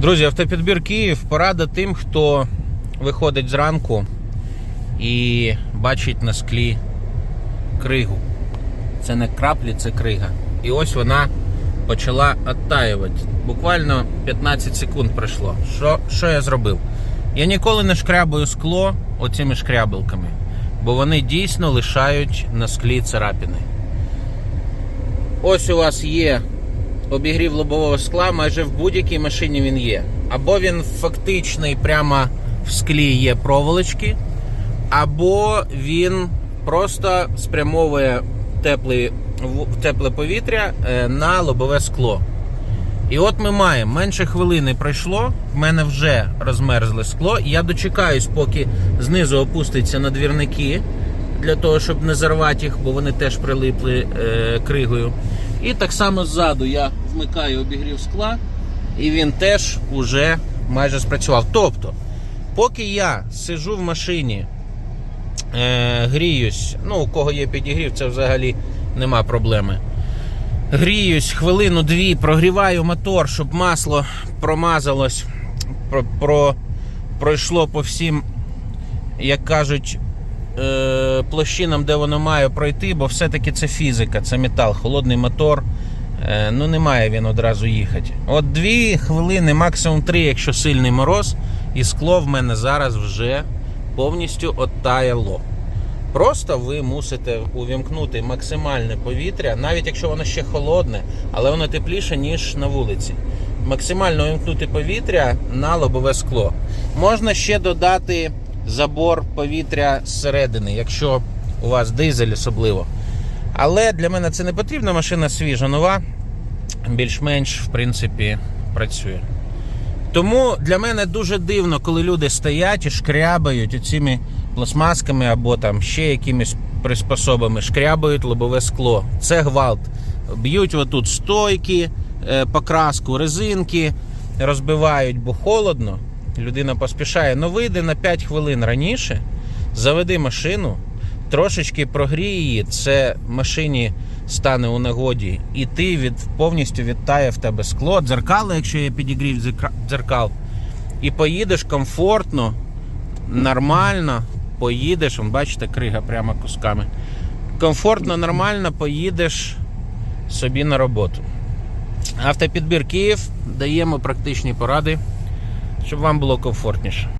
Друзі, автопідбір Київ порада тим, хто виходить зранку і бачить на склі кригу. Це не краплі, це крига. І ось вона почала оттаювати. Буквально 15 секунд пройшло. Що, що я зробив? Я ніколи не шкрябаю скло оцими шкрябилками, бо вони дійсно лишають на склі царапини. Ось у вас є обігрів лобового скла, майже в будь-якій машині він є. Або він фактичний, прямо в склі є проволочки, або він просто спрямовує теплий, в- тепле повітря е, на лобове скло. І от ми маємо менше хвилини пройшло. В мене вже розмерзле скло. Я дочекаюсь, поки знизу опуститься на двірники, для того, щоб не зарвати їх, бо вони теж прилипли е, кригою. І так само ззаду я вмикаю обігрів скла, і він теж уже майже спрацював. Тобто, поки я сижу в машині, е, гріюсь, ну, у кого є підігрів, це взагалі нема проблеми. Гріюсь хвилину-дві, прогріваю мотор, щоб масло промазалось, про, про, пройшло по всім, як кажуть, е, площинам, де воно має пройти, бо все-таки це фізика, це метал, холодний мотор. Е, ну, не він одразу їхати. От дві хвилини, максимум три, якщо сильний мороз, і скло в мене зараз вже повністю оттаяло. Просто ви мусите увімкнути максимальне повітря, навіть якщо воно ще холодне, але воно тепліше, ніж на вулиці. Максимально увімкнути повітря на лобове скло. Можна ще додати забор повітря зсередини, якщо у вас дизель особливо. Але для мене це не потрібно, машина свіжа, нова, більш-менш, в принципі, працює. Тому для мене дуже дивно, коли люди стоять і шкрябають оціми пластмасками або там ще якимись приспособами, шкрябають лобове скло. Це гвалт. Б'ють отут стойки, е, покраску, резинки, розбивають, бо холодно. Людина поспішає. Ну вийди на 5 хвилин раніше, заведи машину, трошечки прогрій її, це машині стане у нагоді, і ти від, повністю відтає в тебе скло, дзеркало, якщо є підігрів дзеркал, і поїдеш комфортно, нормально, поїдеш, бачите, крига прямо кусками. Комфортно, нормально поїдеш собі на роботу. Автопідбір Київ даємо практичні поради, щоб вам було комфортніше.